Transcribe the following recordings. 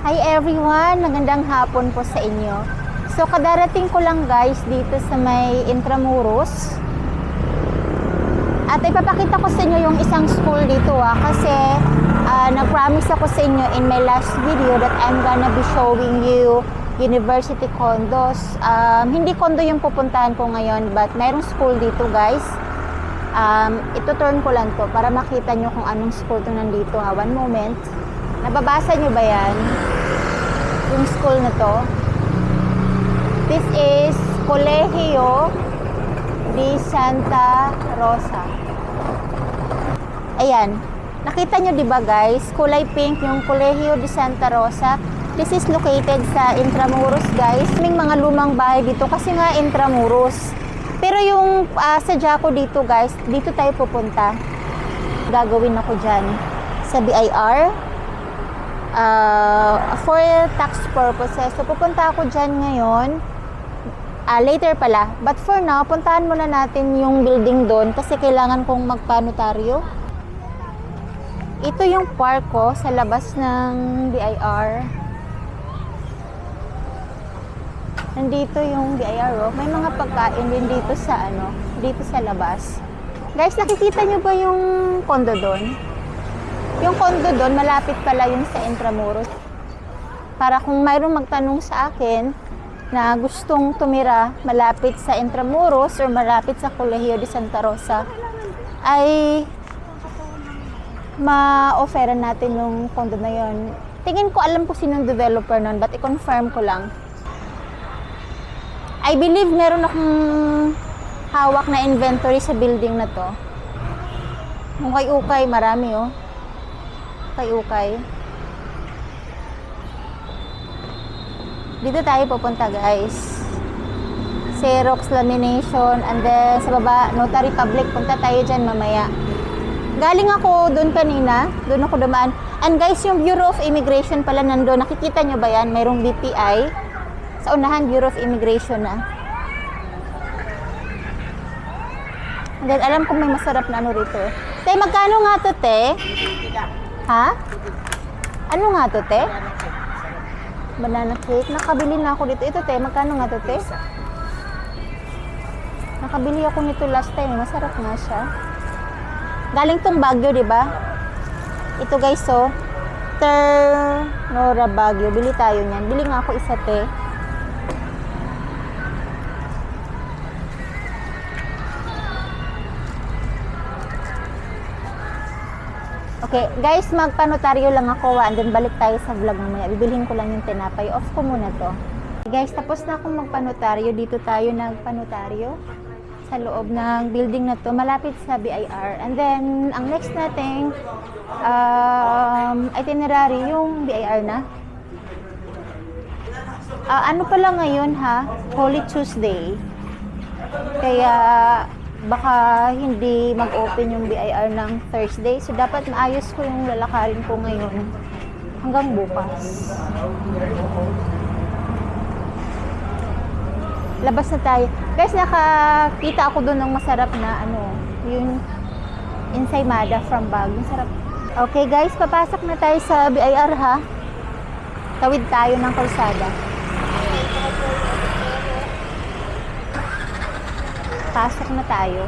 Hi everyone! Magandang hapon po sa inyo. So, kadarating ko lang guys dito sa may Intramuros. At ipapakita ko sa inyo yung isang school dito ah. Kasi ah, nag-promise ako sa inyo in my last video that I'm gonna be showing you university condos. Um, hindi condo yung pupuntahan ko ngayon but mayroong school dito guys. Um, ito turn ko lang to para makita nyo kung anong school to nandito ha. One moment. Nababasa nyo ba yan? Yung school na to. This is Colegio de Santa Rosa. Ayan. Nakita nyo 'di ba guys? Kulay pink yung Colegio de Santa Rosa. This is located sa Intramuros guys. May mga lumang bahay dito kasi nga Intramuros. Pero yung ah, sadya ko dito guys, dito tayo pupunta. Gagawin ako dyan sa BIR uh, for tax purposes. So, pupunta ako dyan ngayon. Ah, later pala. But for now, puntahan muna natin yung building doon kasi kailangan kong magpanotaryo. Ito yung park ko sa labas ng BIR. Nandito yung BIR, oh. May mga pagkain din dito sa ano, dito sa labas. Guys, nakikita nyo ba yung condo doon? Yung condo doon, malapit pala yung sa Intramuros. Para kung mayroong magtanong sa akin na gustong tumira malapit sa Intramuros or malapit sa Colegio de Santa Rosa, ay ma-offeran natin yung condo na yon. Tingin ko alam ko sinong developer nun, but i-confirm ko lang. I believe meron akong hawak na inventory sa building na to. Yung kay Ukay, marami oh kay Ukay. Dito tayo pupunta guys. Xerox lamination and then sa baba Notary Public punta tayo dyan mamaya. Galing ako doon kanina, doon ako dumaan. And guys, yung Bureau of Immigration pala nandoon. Nakikita nyo ba yan? Mayroong BPI. Sa unahan, Bureau of Immigration na. And then, alam ko may masarap na ano rito. Te, magkano nga to, te? Ha? Ano nga to, te? Banana cake. Nakabili na ako dito. Ito, te. Magkano nga to, te? Nakabili ako nito last time. Masarap nga siya. Galing tong Baguio, di ba? Ito guys, so. Ternora Baguio. Bili tayo niyan. Bili nga ako isa, te. Okay, guys, magpanotaryo lang ako ah, and then balik tayo sa vlog mamaya. Bibilhin ko lang yung tinapay. Off ko muna to. Guys, tapos na akong magpanotaryo. Dito tayo nagpanotaryo sa loob ng building na to, malapit sa BIR. And then, ang next nating um, itinerary, yung BIR na. Ah, ano pala ngayon ha? Holy Tuesday. Kaya baka hindi mag-open yung BIR ng Thursday. So, dapat maayos ko yung lalakarin ko ngayon hanggang bukas. Labas na tayo. Guys, nakakita ako doon ng masarap na ano, yung ensaymada from Baguio. Sarap. Okay guys, papasok na tayo sa BIR ha. Tawid tayo ng kalsada. Pasok na tayo.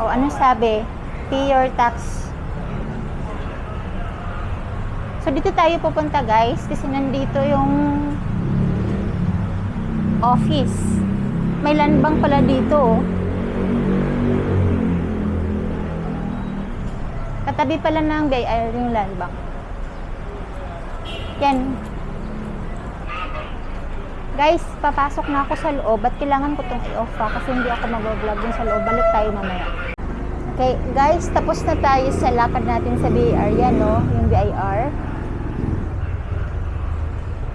O, ano sabi? Pay your tax. So, dito tayo pupunta guys kasi nandito yung office. May landbang pala dito. oh. Katabi pala ng BIR yung landbang. Yan. Guys, papasok na ako sa loob. Ba't kailangan ko itong i-off pa? Kasi hindi ako mag-vlog dun sa loob. Balik tayo mamaya. Okay, guys, tapos na tayo sa lakad natin sa BIR. Yan, no? Yung BIR.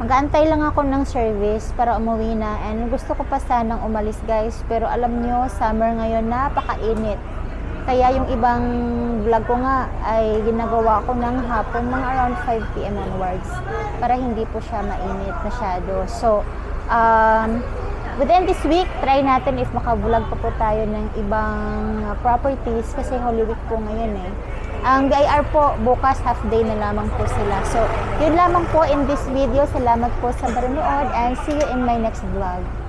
Mag-aantay lang ako ng service para umuwi na. And gusto ko pa sanang umalis, guys. Pero alam nyo, summer ngayon, napakainit. Kaya yung ibang vlog ko nga ay ginagawa ko ng hapon, mga around 5pm onwards. Para hindi po siya mainit masyado. So, um, within this week, try natin if makabulag pa po tayo ng ibang uh, properties kasi Holy Week po ngayon eh. Ang BIR po, bukas half day na lamang po sila. So, yun lamang po in this video. Salamat po sa panonood and see you in my next vlog.